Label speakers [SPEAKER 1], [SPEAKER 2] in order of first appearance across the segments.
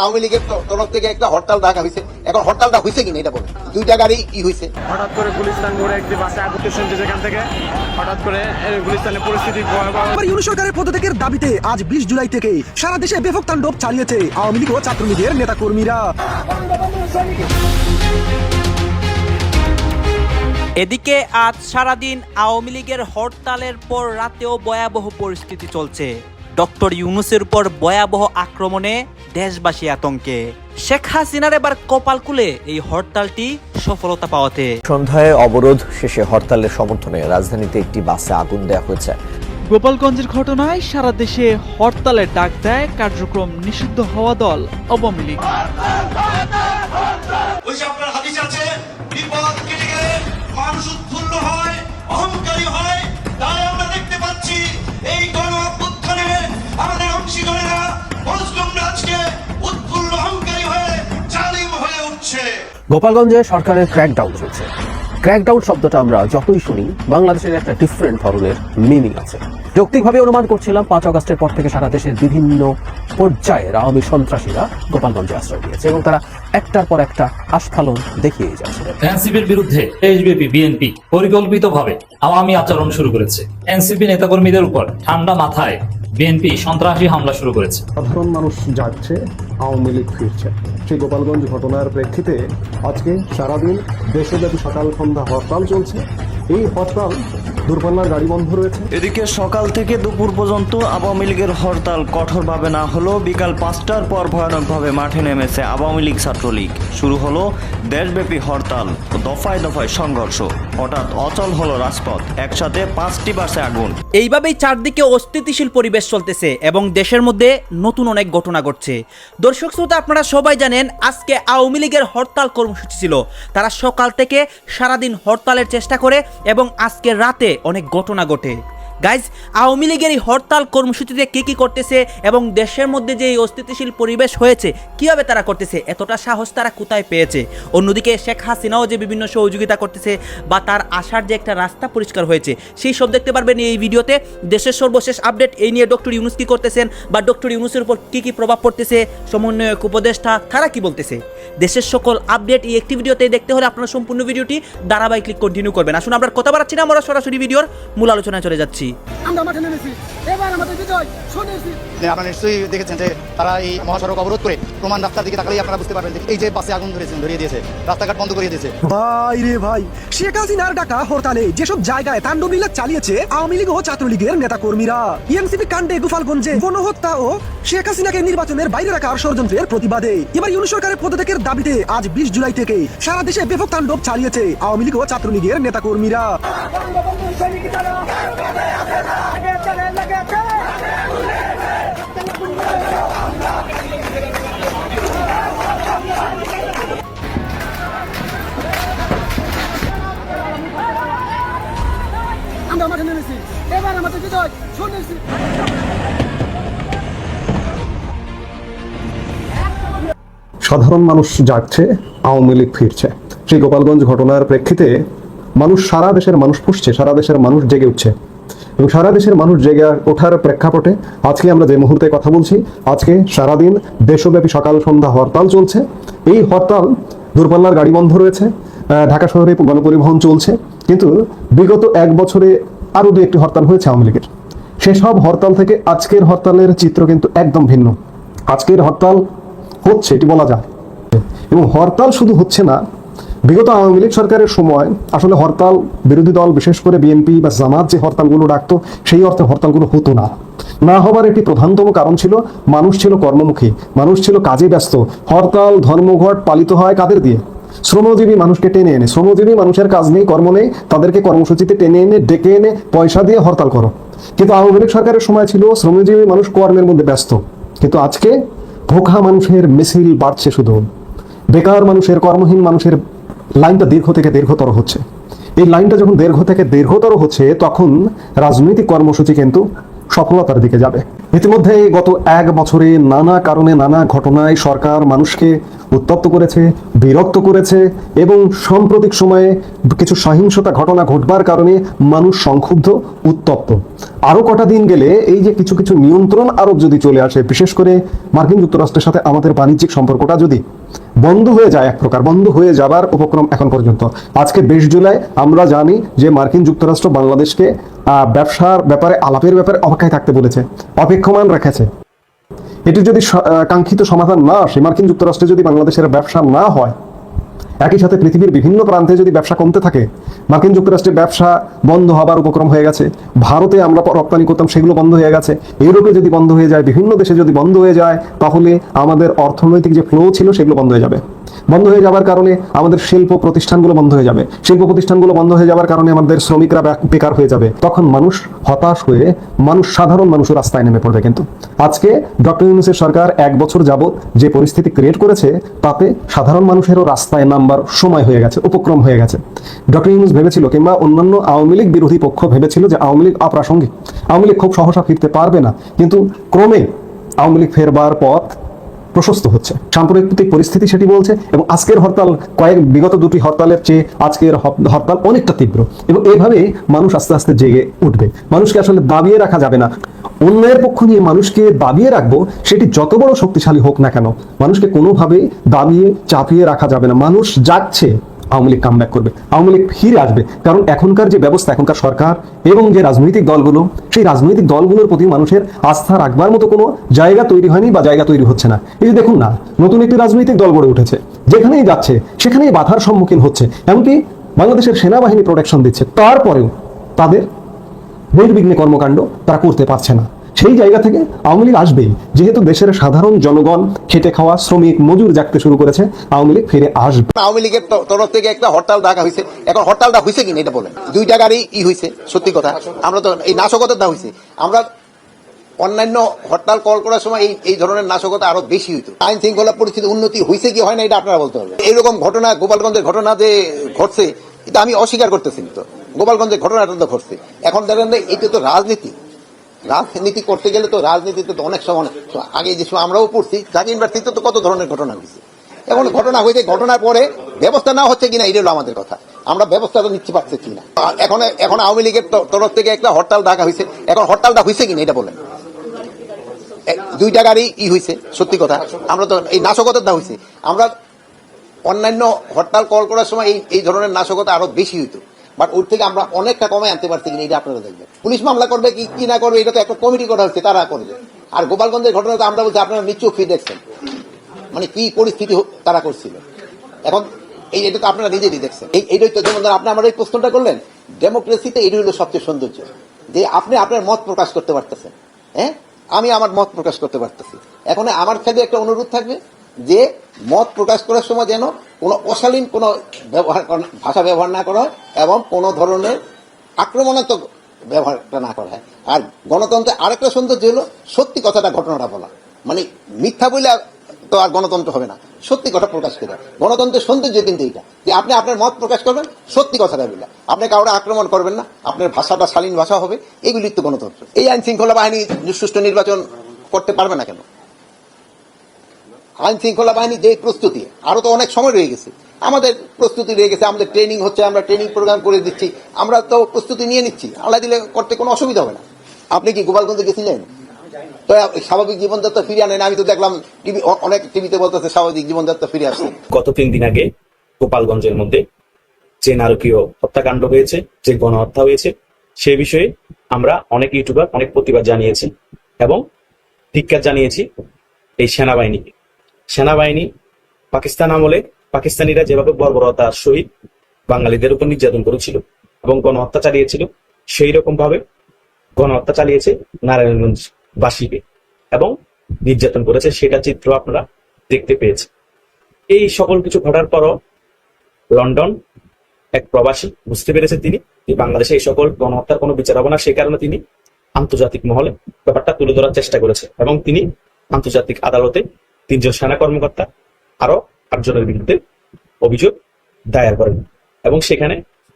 [SPEAKER 1] আওয়ামী লীগের তরফ থেকে একটা হরতাল ডাকা হয়েছে এখন হরতালটা হয়েছে কিনা এটা বলো। দুইটা গাড়ি কি হয়েছে
[SPEAKER 2] হঠাৎ করে গুলিস্তান মোড়ে একটি বাসে আগুন শুনছে যেখান থেকে? হঠাৎ করে গুলিস্তানের পরিস্থিতি ভয়াবহ।
[SPEAKER 3] এবার সরকারের পদত্যাগের দাবিতে আজ বিশ জুলাই থেকে সারা দেশে ব্যাপক তাণ্ডব চালিয়েছে আওয়ামী লীগ ও ছাত্রলীগের নেতাকর্মীরা।
[SPEAKER 4] এদিকে আজ সারাদিন আওয়ামী লীগের হরতালের পর রাতেও ভয়াবহ পরিস্থিতি চলছে। ডক্টর ইউনুসের উপর ভয়াবহ আক্রমণে দেশবাসী আতঙ্কে। শেখ হাসিনার এবার কপাল খুলে এই হরতালটি সফলতা পাওয়াতে।
[SPEAKER 5] সন্ধ্যায় অবরোধ শেষে হরতালের সমর্থনে রাজধানীতে একটি বাসে আগুন দেওয়া হয়েছে।
[SPEAKER 6] গোপালগঞ্জের ঘটনায় সারা দেশে হরতালের ডাক দেয় কার্যক্রম নিষিদ্ধ হওয়া দল আওয়ামী লীগ।
[SPEAKER 7] ওই যে আপনার হাদিস আছে বিপদ কেটে গেলে মানুষ উৎফুল্ল হয় অহংকারী হয়।
[SPEAKER 8] গোপালগঞ্জে সরকারের ক্র্যাকডাউন চলছে। ক্র্যাকডাউন শব্দটা আমরা যতই শুনি, বাংলাদেশের একটা ডিফারেন্ট ধরনের মিনিং আছে। যৌক্তিকভাবে অনুমান করছিলাম, পাঁচ আগস্টের পর থেকে সারা দেশের বিভিন্ন পর্যায়ের আওয়ামী সন্ত্রাসীরা গোপালগঞ্জে আশ্রয় নিয়েছে এবং তারা একটার পর একটা আস্ফালন দেখিয়ে যাচ্ছে।
[SPEAKER 9] এনসিপির বিরুদ্ধে এসবিপি বিএনপি পরিকল্পিতভাবে আওয়ামী আচরণ শুরু করেছে। এনসিপি নেতাকর্মীদের উপর ঠান্ডা মাথায় বিএনপি সন্ত্রাসী হামলা শুরু করেছে।
[SPEAKER 10] সাধারণ মানুষ যাচ্ছে আওয়ামী লীগ ফিরছে। সেই গোপালগঞ্জ ঘটনার প্রেক্ষিতে আজকে সারাদিন দেশব্যাপী সকাল সন্ধ্যা হরতাল চলছে। এই হরতাল দূরপাল্লার গাড়ি বন্ধ রয়েছে।
[SPEAKER 11] এদিকে সকাল থেকে দুপুর পর্যন্ত আওয়ামী লীগের হরতাল কঠোরভাবে না হলেও বিকাল পাঁচটার পর ভয়ানকভাবে মাঠে নেমেছে আওয়ামী লীগ ছাত্রলীগ। শুরু হলো দেশব্যাপী হরতাল। দফায় দফায় সংঘর্ষ। হঠাৎ অচল হলো রাজপথ। একসাথে পাঁচটি বাসে আগুন।
[SPEAKER 4] এইভাবেই চারদিকে অস্থিতিশীল পরিবেশ চলতেছে এবং দেশের মধ্যে নতুন অনেক ঘটনা ঘটছে। দর্শক শ্রোতা, আপনারা সবাই জানেন, আজকে আওয়ামী লীগের হরতাল কর্মসূচি ছিল। তারা সকাল থেকে সারাদিন হরতালের চেষ্টা করে এবং আজকে রাতে অনেক ঘটনা ঘটে। গাইজ আওয়ামী লীগের এই হরতাল কর্মসূচিতে কী কী করতেছে এবং দেশের মধ্যে যে এই অস্থিতিশীল পরিবেশ হয়েছে, কীভাবে তারা করতেছে, এতটা সাহস তারা কোথায় পেয়েছে? অন্যদিকে শেখ হাসিনাও যে বিভিন্ন সহযোগিতা করতেছে বা তার আসার যে একটা রাস্তা পরিষ্কার হয়েছে, সেই সব দেখতে পারবেন এই ভিডিওতে। দেশের সর্বশেষ আপডেট এই নিয়ে ডক্টর ইউনুস কী করতেছেন বা ডক্টর ইউনুসের উপর কী কী প্রভাব পড়তেছে, সমন্বয়ক উপদেষ্টা তারা কি বলতেছে? দেশের সকল আপডেট এই একটি ভিডিওতে দেখতে হলে আপনারা সম্পূর্ণ ভিডিওটি ধারাবাহিক ক্লিক কন্টিনিউ করবেন। আসুন, আমরা কথা বাড়াচ্ছি না, আমরা সরাসরি ভিডিওর মূল আলোচনায় চলে যাচ্ছি।
[SPEAKER 3] আমরা মাঠে নেমেছি। এবার আমাদের বিজয় শুনেছি
[SPEAKER 1] আপনারা নিশ্চয়ই দেখেছেন যে তারা এই মহাসড়ক অবরোধ করে প্রমাণ রাস্তার দিকে তাকালেই আপনারা বুঝতে পারবেন এই যে বাসে আগুন ধরেছেন ধরিয়ে দিয়েছে রাস্তাঘাট বন্ধ করে দিয়েছে।
[SPEAKER 3] ভাই রে ভাই শেখ হাসিনার ডাকা হরতালে যেসব জায়গায় তাণ্ডব লীলা চালিয়েছে আওয়ামী লীগ ও ছাত্রলীগের নেতাকর্মীরা ইএমসিপি কাণ্ডে গোপালগঞ্জে গণহত্যা ও শেখ হাসিনাকে নির্বাচনের বাইরে রাখার ষড়যন্ত্রের প্রতিবাদে। এবার ইউনি সরকারের পদত্যাগের দাবিতে আজ বিশ জুলাই থেকে সারা দেশে ব্যাপক তাণ্ডব চালিয়েছে আওয়ামী লীগ ও ছাত্রলীগের নেতাকর্মীরা। আমরা
[SPEAKER 10] সাধারণ মানুষ যাচ্ছে আওয়ামী লীগ ফিরছে। সেই গোপালগঞ্জ ঘটনার প্রেক্ষিতে মানুষ সারা দেশের মানুষ ফুসছে সারা দেশের মানুষ জেগে উঠছে। এবং সারা দেশের মানুষ জেগে ওঠার প্রেক্ষাপটে আজকে আমরা যে মুহূর্তে কথা বলছি, আজকে সারাদিন দেশব্যাপী সকাল সন্ধ্যা হরতাল চলছে। এই হরতাল দূরপাল্লার গাড়ি বন্ধ রয়েছে ঢাকা শহরে গণপরিবহন চলছে। কিন্তু বিগত এক বছরে আরও দু একটি হরতাল হয়েছে আওয়ামী লীগের। সেসব হরতাল থেকে আজকের হরতালের চিত্র কিন্তু একদম ভিন্ন। আজকের হরতাল হচ্ছে, এটি বলা যায়। এবং হরতাল শুধু হচ্ছে না, বিগত আওয়ামী লীগ সরকারের সময় আসলে হরতাল বিরোধী দল, বিশেষ করে বিএনপি বা জামাত যে হরতালগুলো ডাকতো, সেই অর্থে হরতালগুলো হতো না। না হবার একটি প্রধানতম কারণ ছিল, মানুষ ছিল কর্মমুখী, মানুষ ছিল কাজে ব্যস্ত। হরতাল, ধর্মঘট পালিত হয় কাদের দিয়ে? শ্রমজীবী মানুষকে টেনে এনে, শ্রমজীবী মানুষের কাজ নেই, কর্ম নেই, তাদেরকে কর্মসূচিতে টেনে এনে, ডেকে এনে পয়সা দিয়ে হরতাল করো। কিন্তু আওয়ামী লীগ সরকারের সময় ছিল শ্রমজীবী মানুষ কর্মের মধ্যে ব্যস্ত। কিন্তু আজকে ভোখা মানুষের মিছিল বাড়ছে শুধু। বেকার মানুষের, কর্মহীন মানুষের লাইনটা দীর্ঘ থেকে দীর্ঘতর হচ্ছে। এই লাইনটা যখন দীর্ঘ থেকে দীর্ঘতর হচ্ছে, তখন রাজনৈতিক কর্মসূচি কিন্তু সফলতার দিকে যাবে। ইতিমধ্যে গত এক বছরে নানা কারণে নানা ঘটনায় সরকার মানুষকে উত্তপ্ত করেছে, বিরক্ত করেছে এবং সাম্প্রতিক সময়ে কিছু সহিংসতা ঘটনা ঘটবার কারণে মানুষ সংক্ষুব্ধ, উত্তপ্ত। আরও কটা দিন গেলে এই যে কিছু কিছু নিয়ন্ত্রণ আরোপ যদি চলে আসে, বিশেষ করে মার্কিন যুক্তরাষ্ট্রের সাথে আমাদের বাণিজ্যিক সম্পর্কটা যদি বন্ধ হয়ে যায় এক প্রকার, বন্ধ হয়ে যাবার উপক্রম এখন পর্যন্ত। আজকে বিশ জুলাই, আমরা জানি যে মার্কিন যুক্তরাষ্ট্র বাংলাদেশকে ব্যবসার ব্যাপারে, আলাপের ব্যাপারে অপেক্ষায় থাকতে বলেছে, অপেক্ষমান রেখেছে। এটি যদি কাঙ্ক্ষিত সমাধান না আসে, মার্কিন যুক্তরাষ্ট্রে যদি বাংলাদেশের ব্যবসা না হয় একই সাথে পৃথিবীর বিভিন্ন প্রান্তে যদি ব্যবসা কমতে থাকে, মার্কিন যুক্তরাষ্ট্রে ব্যবসা বন্ধ হবার উপক্রম হয়ে গেছে, ভারতে আমরা রপ্তানি করতাম, সেগুলো বন্ধ হয়ে গেছে, ইউরোপে যদি বন্ধ হয়ে যায়, বিভিন্ন দেশে যদি বন্ধ হয়ে যায়, তাহলে আমাদের অর্থনৈতিক যে ফ্লো ছিল, সেগুলো বন্ধ হয়ে যাবে। বন্ধ হয়ে যাবার কারণে আমাদের শিল্প প্রতিষ্ঠানগুলো বন্ধ হয়ে যাবে। শিল্প প্রতিষ্ঠানগুলো বন্ধ হয়ে যাবার কারণে আমাদের শ্রমিকরা বেকার হয়ে যাবে। তখন মানুষ হতাশ হয়ে মানুষ, সাধারণ মানুষের রাস্তায় নেমে পড়বে কিন্তু। আজকে ডক্টর ইউনুসের সরকার এক বছর যাবত যে পরিস্থিতি ক্রিয়েট করেছে, তাতে সাধারণ মানুষেরও রাস্তায় নামবার সময় হয়ে গেছে, উপক্রম হয়ে গেছে। ডক্টর ইউনুস ভেবেছিল কিংবা অন্যান্য আওয়ামী লীগ বিরোধী পক্ষ ভেবেছিল যে আওয়ামী লীগ অপ্রাসঙ্গিক। আওয়ামী লীগ খুব সহসা ফিরতে পারবে না। কিন্তু ক্রমে আওয়ামী লীগ ফেরবার পথ প্রশস্ত হচ্ছে। সাম্প্রতিক পরিস্থিতি সেটি বলছে এবং আজকের হরতাল কয়েক, বিগত দুটি হরতালের চেয়ে আজকের হরতাল অনেকটা তীব্র। এবং এভাবে মানুষ আস্তে আস্তে জেগে উঠবে। মানুষকে আসলে দাবিয়ে রাখা যাবে না। অন্যায়ের পক্ষ নিয়ে মানুষকে দাবিয়ে রাখব, সেটি যত বড় শক্তিশালী হোক না কেন, মানুষকে কোনোভাবেই দাবিয়ে চাপিয়ে রাখা যাবে না। মানুষ যাচ্ছে আওয়ামী লীগ কামব্যাক করবে। আওয়ামী লীগ ফিরে আসবে। কারণ এখনকার যে ব্যবস্থা, এখনকার সরকার এবং যে রাজনৈতিক দলগুলো, সেই রাজনৈতিক দলগুলোর প্রতি মানুষের আস্থা রাখবার মতো কোনো জায়গা তৈরি হয়নি বা জায়গা তৈরি হচ্ছে না। এই যে দেখুন না, নতুন একটি রাজনৈতিক দল গড়ে উঠেছে। যেখানেই যাচ্ছে, সেখানেই বাধার সম্মুখীন হচ্ছে। এমনকি বাংলাদেশের সেনাবাহিনী প্রোটেকশন দিচ্ছে। তারপরেও তাদের নির্বিঘ্নে কর্মকাণ্ড তারা করতে পারছে না। সেই জায়গা থেকে আওয়ামী লীগ আসবেই যেহেতু দেশের সাধারণ জনগণ খেটে খাওয়া শ্রমিক মজুর জাগতে শুরু করেছে, আওয়ামী লীগ ফিরে আসবে।
[SPEAKER 1] আওয়ামী লীগের তরফ থেকে একটা হরতাল ডাকা হয়েছে। এখন হরতালটা হয়েছে কিনা এটা বলেন। দুই টাকারই ই হয়েছে, সত্যি কথা। আমরা তো এই নাশকতাটা হয়েছে। আমরা অন্যান্য হরতাল কল করার সময় এই এই ধরনের নাশকতা আরও বেশি হইতো। আইন শৃঙ্খলা পরিস্থিতি উন্নতি হয়েছে কি হয় না এটা আপনারা বলতে হবে এইরকম ঘটনা গোপালগঞ্জের ঘটনা যে ঘটছে, এটা আমি অস্বীকার করতেছি তো। গোপালগঞ্জের ঘটনাটা তো ঘটছে। এখন দেখেন এটা তো রাজনীতি। রাজনীতি করতে গেলে তো রাজনীতিতে তো অনেক সময় তো আগে যে সময় আমরাও পড়ছি ঢাকা ইউনিভার্সিটিতে তো কত ধরনের ঘটনা হয়েছে। এখন ঘটনা হয়েছে, ঘটনার পরে ব্যবস্থা না হচ্ছে কিনা এটা হলো আমাদের কথা। আমরা ব্যবস্থাটা নিচ্ছে পারছি কিনা। এখন এখন আওয়ামী লীগের তরফ থেকে একটা হরতাল ডাকা হয়েছে। এখন হরতালটা হয়েছে কিনা, এটা বলেন। এ- দুই টাকারই ই হয়েছে, সত্যি কথা। আমরা তো এই নাশকতাটা হয়েছে। আমরা অন্যান্য হরতাল কল করার সময় এই এই ধরনের নাশকতা আরও বেশি হইতো। বাট ওর থেকে আমরা অনেকটা কমে আনতে পারছি কিনা এটা আপনারা দেখবেন। পুলিশ মামলা করবে কি কি না করবে, এটা তো একটা কমিটি করা হচ্ছে, তারা করবে। আর গোপালগঞ্জের ঘটনা তো আমরা বলছি, আপনারা নিশ্চয় ফি দেখছেন। মানে কি পরিস্থিতি তারা করছিল। এখন এই এটা তো আপনারা নিজেরই দেখছেন। এই এইটাই তো যেমন আপনি আমার এই প্রশ্নটা করলেন ডেমোক্রেসিতে এটাই হলো সবচেয়ে সৌন্দর্য। যে আপনি আপনার মত প্রকাশ করতে পারতেছেন। হ্যাঁ? আমি আমার মত প্রকাশ করতে পারতেছি। এখন আমার কাছে একটা অনুরোধ থাকবে যে মত প্রকাশ করার সময় যেন কোনো অশালীন কোনো ব্যবহার ভাষা ব্যবহার না করা হয় এবং কোনো ধরনের আক্রমণাত্মক ব্যবহারটা না করা হয়। আর গণতন্ত্রের আরেকটা সৌন্দর্য হলো সত্যি কথাটা ঘটনাটা বলা। মানে মিথ্যা বলে তো আর গণতন্ত্র হবে না। সত্যি কথা প্রকাশ করে। গণতন্ত্রের সৌন্দর্য কিন্তু এইটা। যে আপনি আপনার মত প্রকাশ করবেন, সত্যি কথাটা বলে আপনি কাউকে আক্রমণ করবেন না। আপনার ভাষাটা শালীন ভাষা হবে। এগুলি তো গণতন্ত্র। এই আইন শৃঙ্খলা বাহিনী সুষ্ঠু নির্বাচন করতে পারবে না কেন? আইন শৃঙ্খলা বাহিনী যে প্রস্তুতি, আরও তো অনেক সময় রয়ে গেছে। আমাদের প্রস্তুতি রয়ে গেছে, আমাদের ট্রেনিং হচ্ছে, আমরা ট্রেনিং প্রোগ্রাম করে দিচ্ছি, আমরা তো প্রস্তুতি নিয়ে নিচ্ছি, আল্লাহ দিলে করতে কোনো অসুবিধা হবে না। আপনি কি গোপালগঞ্জে গেছিলেন? তো স্বাভাবিক জীবনযাত্রা ফিরে আনেন, আমি তো দেখলাম টিভি অনেক টিভিতে বলতেছে স্বাভাবিক জীবনযাত্রা ফিরে আসছে।
[SPEAKER 12] গত তিন দিন আগে গোপালগঞ্জের মধ্যে যে নারকীয় হত্যাকাণ্ড হয়েছে, যে গণহত্যা হয়েছে, সে বিষয়ে আমরা অনেক ইউটিউবার অনেক প্রতিবাদ জানিয়েছি এবং ধিক্কার জানিয়েছি এই সেনাবাহিনীকে। সেনাবাহিনী, পাকিস্তান আমলে পাকিস্তানিরা যেভাবে বর্বরতার সহিত বাঙালিদের উপর নির্যাতন করেছিল এবং গণহত্যা চালিয়েছিল, সেই রকম ভাবে গণহত্যা চালিয়েছে নারায়ণগঞ্জ বাসীকে এবং নির্যাতন করেছে সেটা চিত্র আপনারা দেখতে পেয়েছে এই সকল কিছু ঘটার পরও লন্ডন এক প্রবাসী, বুঝতে পেরেছে তিনি, যে বাংলাদেশে এই সকল গণহত্যার কোনো বিচার হবে না সেই কারণে তিনি আন্তর্জাতিক মহলে ব্যাপারটা তুলে ধরার চেষ্টা করেছে এবং তিনি আন্তর্জাতিক আদালতে তিনজন সেনা কর্মকর্তা, আরও আটজনের বিরুদ্ধে অভিযোগ দায়ের করেন। এবং সেখানে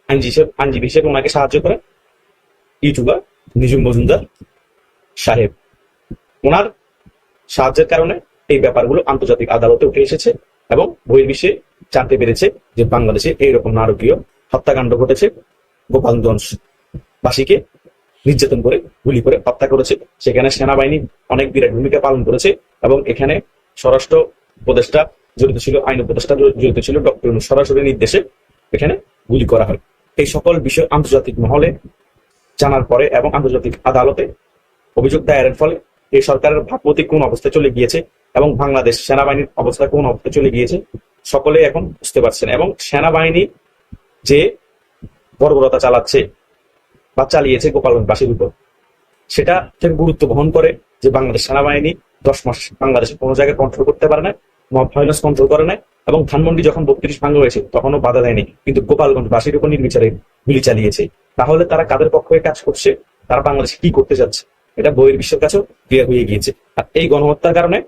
[SPEAKER 12] আইনজীবী আইনজীবী হিসেবে ওনাকে সাহায্য করেন ইউটিউবার নিজুম মজুমদার সাহেব। ওনার সাহায্যের কারণে এই ব্যাপারগুলো আন্তর্জাতিক আদালতে উঠে এসেছে এবং বহির্বিশ্বে জানতে পেরেছে যে বাংলাদেশে এইরকম নারকীয় হত্যাকাণ্ড ঘটেছে। গোপালগঞ্জ বাসীকে নির্যাতন করে, গুলি করে হত্যা করেছে। সেখানে সেনাবাহিনী অনেক বিরাট ভূমিকা পালন করেছে এবং এখানে স্বরাষ্ট্র উপদেষ্টা জড়িত ছিল, আইন উপদেষ্টা জড়িত ছিল, ডক্টর সরাসরি নির্দেশে এখানে গুলি করা হয়। এই সকল বিষয় আন্তর্জাতিক মহলে জানার পরে এবং আন্তর্জাতিক আদালতে অভিযোগ দায়েরের ফলে এই সরকারের ভাবমতি কোন অবস্থায় চলে গিয়েছে এবং বাংলাদেশ সেনাবাহিনীর অবস্থা কোন অবস্থায় চলে গিয়েছে, সকলে এখন বুঝতে পারছেন। এবং সেনাবাহিনী যে বর্বরতা চালাচ্ছে বা চালিয়েছে গোপালগঞ্জবাসীর উপর, সেটা গুরুত্ব বহন করে যে বাংলাদেশ সেনাবাহিনী দশ মাস বাংলাদেশের কোনো জায়গায় কন্ট্রোল করতে পারে না মব কন্ট্রোল করে না, এবং ধানমন্ডি যখন বত্রিশ ভাঙ্গ হয়েছে, তখনও বাধা দেয়নি। কিন্তু গোপালগঞ্জ গোপালগঞ্জবাসীর উপর নির্বিচারে গুলি চালিয়েছে। তাহলে তারা কাদের পক্ষে কাজ করছে? তারা বাংলাদেশে কি করতে যাচ্ছে? এটা বইয়ের বিশ্বের কাছেও ক্লিয়ার হয়ে গিয়েছে। আর এই গণহত্যার কারণে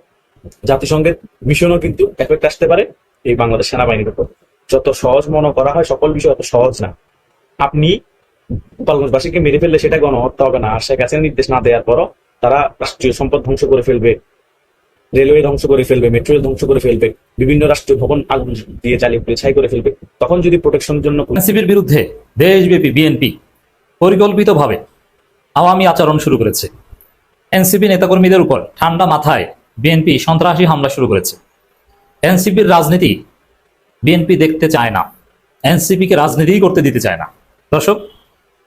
[SPEAKER 12] জাতিসংঘের মিশনও কিন্তু এফেক্ট আসতে পারে এই বাংলাদেশ সেনাবাহিনীর উপর। যত সহজ মনে করা হয়, সকল বিষয় অত সহজ না। আপনি গোপালগঞ্জবাসীকে মেরে ফেললে সেটা গণহত্যা হবে না। আর শেখ হাসিনা নির্দেশ না দেওয়ার পরও তারা রাষ্ট্রীয় সম্পদ ধ্বংস করে ফেলবে, রেলওয়ে ধ্বংস করে ফেলবে মেট্রো ধ্বংস করে ফেলবে, বিভিন্ন রাষ্ট্রীয় ভবন আগুন দিয়ে জ্বালিয়ে পুড়ে ছাই করে ফেলবে। তখন যদি প্রোটেকশনের জন্য
[SPEAKER 9] এনসিপির বিরুদ্ধে দেশব্যাপী বিএনপি পরিকল্পিতভাবে আওয়ামী আচরণ শুরু করেছে। এনসিপি নেতাকর্মীদের উপর ঠান্ডা মাথায় বিএনপি সন্ত্রাসী হামলা শুরু করেছে। এনসিপির রাজনীতি বিএনপি দেখতে চায় না। এনসিপিকে রাজনীতিই করতে দিতে চায় না। দর্শক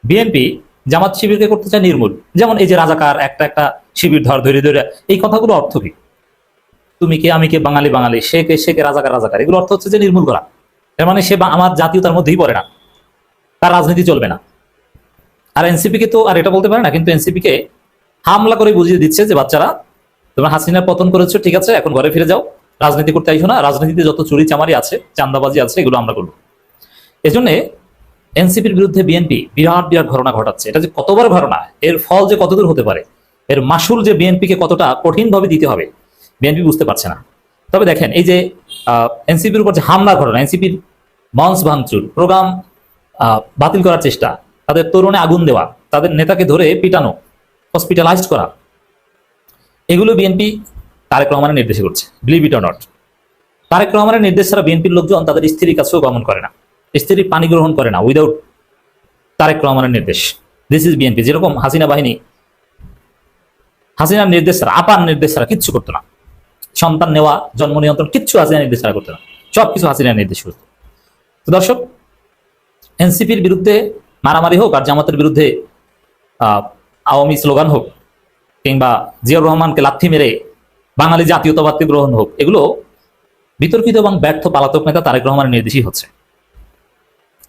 [SPEAKER 9] বিএনপি জামাত শিবিরকে করতে চায় নির্মূল। যেমন এই যে রাজাকার, একটা একটা শিবির ধর ধরে ধরে। এই কথাগুলো অর্থ কি? তুমি কে, আমি কে, বাঙালি বাঙালি, সে কে সে কে, রাজাকার রাজাকার। এগুলো অর্থ হচ্ছে যে নির্মূল করা। এর মানে সে আমার জাতীয়তার মধ্যেই পড়ে না। তার রাজনীতি চলবে না। আর এনসিপি কে তো, আর এটা বলতে পারে না, কিন্তু এনসিপি কে হামলা করে বুঝিয়ে দিচ্ছে যে বাচ্চারা, তোমরা হাসিনার পতন করেছ, ঠিক আছে, এখন ঘরে ফিরে যাও। রাজনীতি করতে আইসো না। রাজনীতিতে যত চুরি চামারি আছে চান্দাবাজি আছে, এগুলো আমরা করব। এজন্য এনসিপির বিরুদ্ধে বিএনপি বিরাট বিরাট ঘটনা ঘটাচ্ছে। এটা যে কতবার ঘটনা, এর ফল যে কতদূর হতে পারে, এর মাসুল যে বিএনপিকে কতটা কঠিনভাবে দিতে হবে, বিএনপি বুঝতে পারছে না। তবে দেখেন, এই যে এনসিপির উপর যে হামলা ঘটনা, এনসিপির মঞ্চ ভাঙচুর, প্রোগ্রাম বাতিল করার চেষ্টা, তাদের তরুণে আগুন দেওয়া, তাদের নেতাকে ধরে পিটানো হসপিটালাইজড করা, এগুলো বিএনপি তারেক রহমানের নির্দেশে করছে believe it or not Tarek রহমানের নির্দেশ ছাড়া বিএনপির লোকজন তাদের স্ত্রীর কাছেও গমন করে না। স্ত্রীর পানি গ্রহণ করে না উইদাউট তারেক রহমানের নির্দেশ। দিস ইজ বিএনপি যেরকম হাসিনা বাহিনী, হাসিনার নির্দেশ ছাড়া আপার নির্দেশ ছাড়া কিচ্ছু করতো না। সন্তান নেওয়া, জন্ম নিয়ন্ত্রণ কিচ্ছু হাসিনার নির্দেশ ছাড়া করতো না। সবকিছু হাসিনার নির্দেশ করতো। তো দর্শক, এনসিপির বিরুদ্ধে মারামারি হোক আর জামাতের বিরুদ্ধে আওয়ামী স্লোগান হোক, কিংবা জিয়াউর রহমানকে লাথি মেরে বাঙালি জাতীয়তাবাদকে গ্রহণ হোক, এগুলো বিতর্কিত এবং ব্যর্থ পালাতক নেতা তারেক রহমানের নির্দেশই হচ্ছে।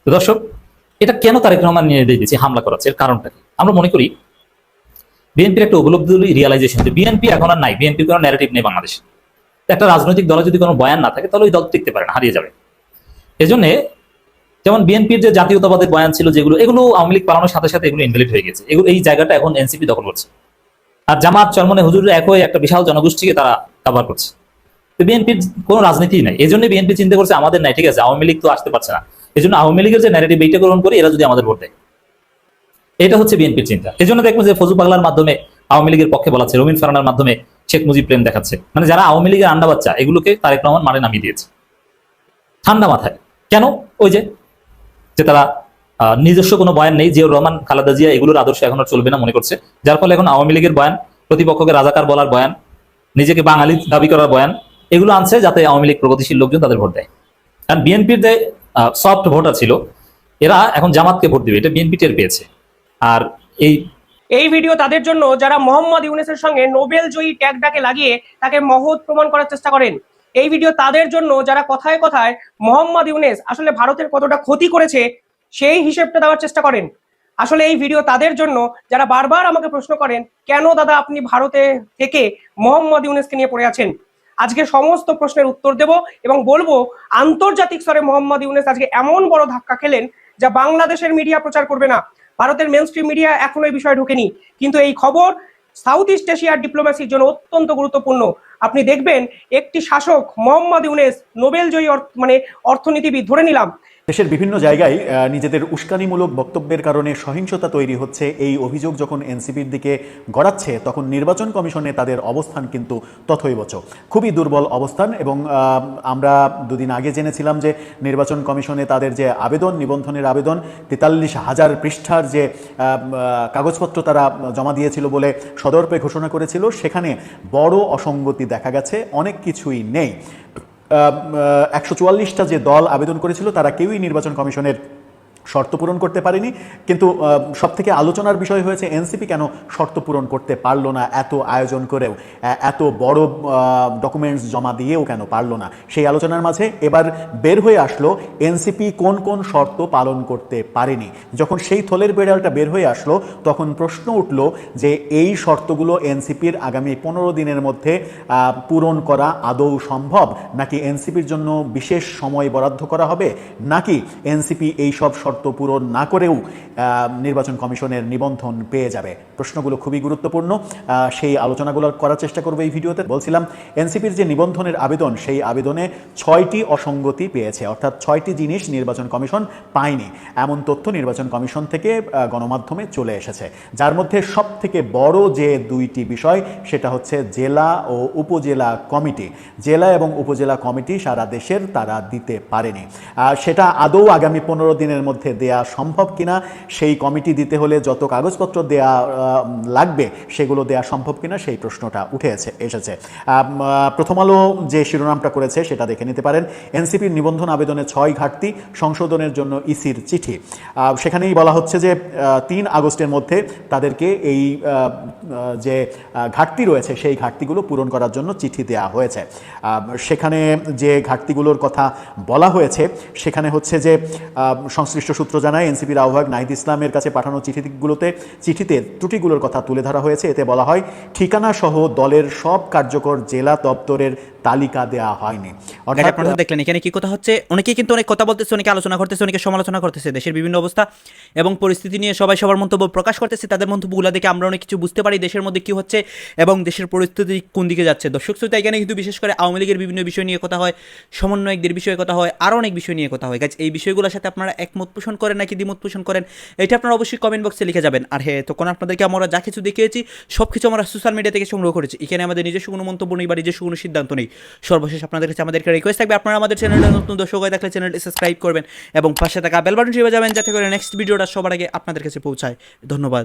[SPEAKER 9] দর্শক, এটা কেন তারেক রহমান নির্দেশ দিচ্ছে হামলা করাচ্ছে এর কারণটা কি? আমরা মনে করি বিএনপির একটা উপলব্ধি রিয়ালাইজেশন যে বিএনপি এখন আর নাই। বিএনপির কোনো ন্যারেটিভ নেই বাংলাদেশে। একটা রাজনৈতিক দলে যদি কোনো বয়ান না থাকে, তাহলে ওই দল টিকতে পারে না, হারিয়ে যাবে। এজন্য যেমন বিএনপির যে জাতীয়তাবাদের বয়ান ছিল, যেগুলো, এগুলো আওয়ামী লীগ পালানোর সাথে সাথে এগুলো ইনভ্যালিড হয়ে গেছে। এগুলো, এই জায়গাটা এখন এনসিপি দখল করছে। আর জামাত, চরমনে হুজুর একই একটা বিশাল জনগোষ্ঠীকে তারা কাভার করছে। তো বিএনপির কোনো রাজনীতি নাই। এই জন্য বিএনপি চিন্তা করছে, আমাদের নাই, ঠিক আছে, আওয়ামী লীগ তো আসতে পারছে না। এই জন্য আওয়ামী লীগের যে ন্যারেটিভ এইটা গ্রহণ করে, এরা যদি আমাদের ভোট দেয়। এটা হচ্ছে বিএনপির চিন্তা। এই জন্য দেখবেন যে ফজু পাগলার মাধ্যমে আওয়ামী লীগের পক্ষে বলাচ্ছে রবিন ফারানার মাধ্যমে শেখ মুজিব প্রেম দেখাচ্ছে। মানে যারা আওয়ামী লীগের আন্ডা বাচ্চা, এগুলোকে তারেক রহমান মারে নামিয়ে দিয়েছে। ঠান্ডা মাথায়। কেন? ওই যে যে তারা নিজস্ব কোনো বয়ান নেই, জিয়াউর রহমান, খালেদা জিয়া, এগুলোর আদর্শ এখন আর চলবে না মনে করছে। যার ফলে এখন আওয়ামী লীগের বয়ান, প্রতিপক্ষকে রাজাকার বলার বয়ান, নিজেকে বাঙালি দাবি করার বয়ান, এগুলো আনছে যাতে আওয়ামী লীগ প্রগতিশীল লোকজন তাদের ভোট দেয়। কারণ বিএনপির যে সফট ভোটার ছিল, এরা এখন জামাতকে ভোট দিবে, এটা বিএনপি টের পেয়েছে। আর এই
[SPEAKER 13] এই ভিডিও তাদের জন্য যারা মোহাম্মদ ইউনেসের সঙ্গে নোবেল জয়ী ট্যাগ ডাকে লাগিয়ে তাকে মহৎ প্রমাণ করার চেষ্টা করেন। এই ভিডিও তাদের জন্য যারা কথায় কথায় মোহাম্মদ ইউনেস আসলে ভারতের কতটা ক্ষতি করেছে সেই হিসেবটা দেওয়ার চেষ্টা করেন। আসলে এই ভিডিও তাদের জন্য যারা বারবার আমাকে প্রশ্ন করেন, কেন দাদা আপনি ভারতে থেকে মোহাম্মদ ইউনেসকে নিয়ে পড়ে আছেন? আজকে সমস্ত প্রশ্নের উত্তর দেব এবং বলব, আন্তর্জাতিক স্তরে মোহাম্মদ ইউনেস আজকে এমন বড় ধাক্কা খেলেন যা বাংলাদেশের মিডিয়া প্রচার করবে না। ভারতের মেন স্ট্রিম মিডিয়া এখনও এই বিষয়ে ঢোকেনি। কিন্তু এই খবর সাউথ ইস্ট এশিয়ার ডিপ্লোম্যাসির জন্য অত্যন্ত গুরুত্বপূর্ণ। আপনি দেখবেন, একটি শাসক মোহাম্মদ ইউনেস নোবেল জয়ী মানে অর্থনীতিবিদ ধরে নিলাম।
[SPEAKER 14] দেশের বিভিন্ন জায়গায় নিজেদের উস্কানিমূলক বক্তব্যের কারণে সহিংসতা তৈরি হচ্ছে। এই অভিযোগ যখন এনসিপির দিকে গড়াচ্ছে, তখন নির্বাচন কমিশনে তাদের অবস্থান কিন্তু তথৈবচ। খুবই দুর্বল অবস্থান এবং আমরা দুদিন আগে জেনেছিলাম যে নির্বাচন কমিশনে তাদের যে আবেদন, নিবন্ধনের আবেদন, তেতাল্লিশ হাজার পৃষ্ঠার যে কাগজপত্র তারা জমা দিয়েছিল বলে সদর্পে ঘোষণা করেছিল, সেখানে বড় অসঙ্গতি দেখা গেছে, অনেক কিছুই নেই। একশো চুয়াল্লিশটা যে দল আবেদন করেছিল তারা কেউই নির্বাচন কমিশনের শর্ত পূরণ করতে পারেনি, কিন্তু সব থেকে আলোচনার বিষয় হয়েছে এনসিপি কেন শর্ত পূরণ করতে পারল না এত আয়োজন করেও? এত বড় ডকুমেন্টস জমা দিয়েও কেন পারল না? সেই আলোচনার মাঝে এবার বের হয়ে আসলো এনসিপি কোন কোন শর্ত পালন করতে পারেনি। যখন সেই থলের বেড়ালটা বের হয়ে আসলো, তখন প্রশ্ন উঠল যে এই শর্তগুলো এনসিপির আগামী পনেরো দিনের মধ্যে পূরণ করা আদৌ সম্ভব? নাকি এনসিপির জন্য বিশেষ সময় বরাদ্দ করা হবে? নাকি এনসিপি এই সব শর্ত পূরণ না করেও নির্বাচন কমিশনের নিবন্ধন পেয়ে যাবে। প্রশ্নগুলো খুবই গুরুত্বপূর্ণ। সেই আলোচনাগুলো করার চেষ্টা করব এই ভিডিওতে। বলছিলাম, এনসিপির যে নিবন্ধনের আবেদন, সেই আবেদনে ছয়টি অসঙ্গতি পেয়েছে। অর্থাৎ ছয়টি জিনিস নির্বাচন কমিশন পায়নি। এমন তথ্য নির্বাচন কমিশন থেকে গণমাধ্যমে চলে এসেছে। যার মধ্যে সব থেকে বড় যে দুইটি বিষয়, সেটা হচ্ছে জেলা ও উপজেলা কমিটি। জেলা এবং উপজেলা কমিটি সারা দেশের তারা দিতে পারেনি। সেটা আদৌ আগামী পনেরো দিনের মধ্যে দেয়া সম্ভব কিনা সেই কমিটি দিতে হলে যত কাগজপত্র দেয়া লাগবে সেগুলো দেয়া সম্ভব কিনা সেই প্রশ্নটা উঠে আছে এসেছে। প্রথম আলো যে শিরোনামটা করেছে সেটা দেখে নিতে পারেন। এনসিপির নিবন্ধন আবেদনে ছয় ঘাটতি সংশোধনের জন্য ইসির চিঠি। সেখানেই বলা হচ্ছে যে তিন আগস্টের মধ্যে তাদেরকে এই যে ঘাটতি রয়েছে সেই ঘাটতিগুলো পূরণ করার জন্য চিঠি দেওয়া হয়েছে। সেখানে যে ঘাটতিগুলোর কথা বলা হয়েছে সেখানে হচ্ছে যে আহ, সংশ্লিষ্ট সূত্র জানায় এনসিপির আহ্বায়ক নাহিদ ইসলামের কাছে পাঠানো চিঠিগুলোতে চিঠিতে ত্রুটিগুলোর কথা তুলে ধরা হয়েছে। এতে বলা হয় ঠিকানা সহ দলের সব কার্যকর জেলা দপ্তরের তালিকা দেওয়া হয়নি।
[SPEAKER 4] গাইজ, আপনারা দেখলেন এখানে কি কথা হচ্ছে? অনেকেই কিন্তু অনেক কথা বলতেছে অনেকে আলোচনা করতেছে অনেকে সমালোচনা করতেছে দেশের বিভিন্ন অবস্থা এবং পরিস্থিতি নিয়ে সবাই সবার মন্তব্য প্রকাশ করতেছে তাদের মন্তব্যগুলো দেখে আমরা অনেক কিছু বুঝতে পারি দেশের মধ্যে কি হচ্ছে এবং দেশের পরিস্থিতি কোন দিকে যাচ্ছে। দর্শক শ্রোতা এখানে কিন্তু বিশেষ করে আওয়ামী লীগের বিভিন্ন বিষয় নিয়ে কথা হয় সমন্বয়কদের বিষয়ে কথা হয় আরও অনেক বিষয় নিয়ে কথা হয়। গাছ এই বিষয়গুলোর সাথে আপনারা একমত পোষণ করেন নাকি দ্বিমত পোষণ করেন, এটা আপনারা অবশ্যই কমেন্ট বক্সে লিখে যাবেন। আর হ্যাঁ তখন আপনাদেরকে আমরা যা কিছু দেখিয়েছি সব কিছু আমরা সোশ্যাল মিডিয়া থেকে সংগ্রহ করেছি। এখানে আমাদের নিজস্ব কোনো মন্তব্য নেই বা নিজস্ব কোনো সিদ্ধান্ত নেই। সর্বশেষ আপনাদের কাছে আমাদেরকে রিকোয়েস্ট থাকবে, আপনারা আমাদের চ্যানেলটা নতুন দর্শক হয়ে থাকলে চ্যানেলটি সাবস্ক্রাইব করবেন এবং পাশে থাকা বেল বাটন টিপে যাবেন, যাতে করে নেক্সট ভিডিওটা সবার আগে আপনাদের কাছে পৌঁছায়। ধন্যবাদ।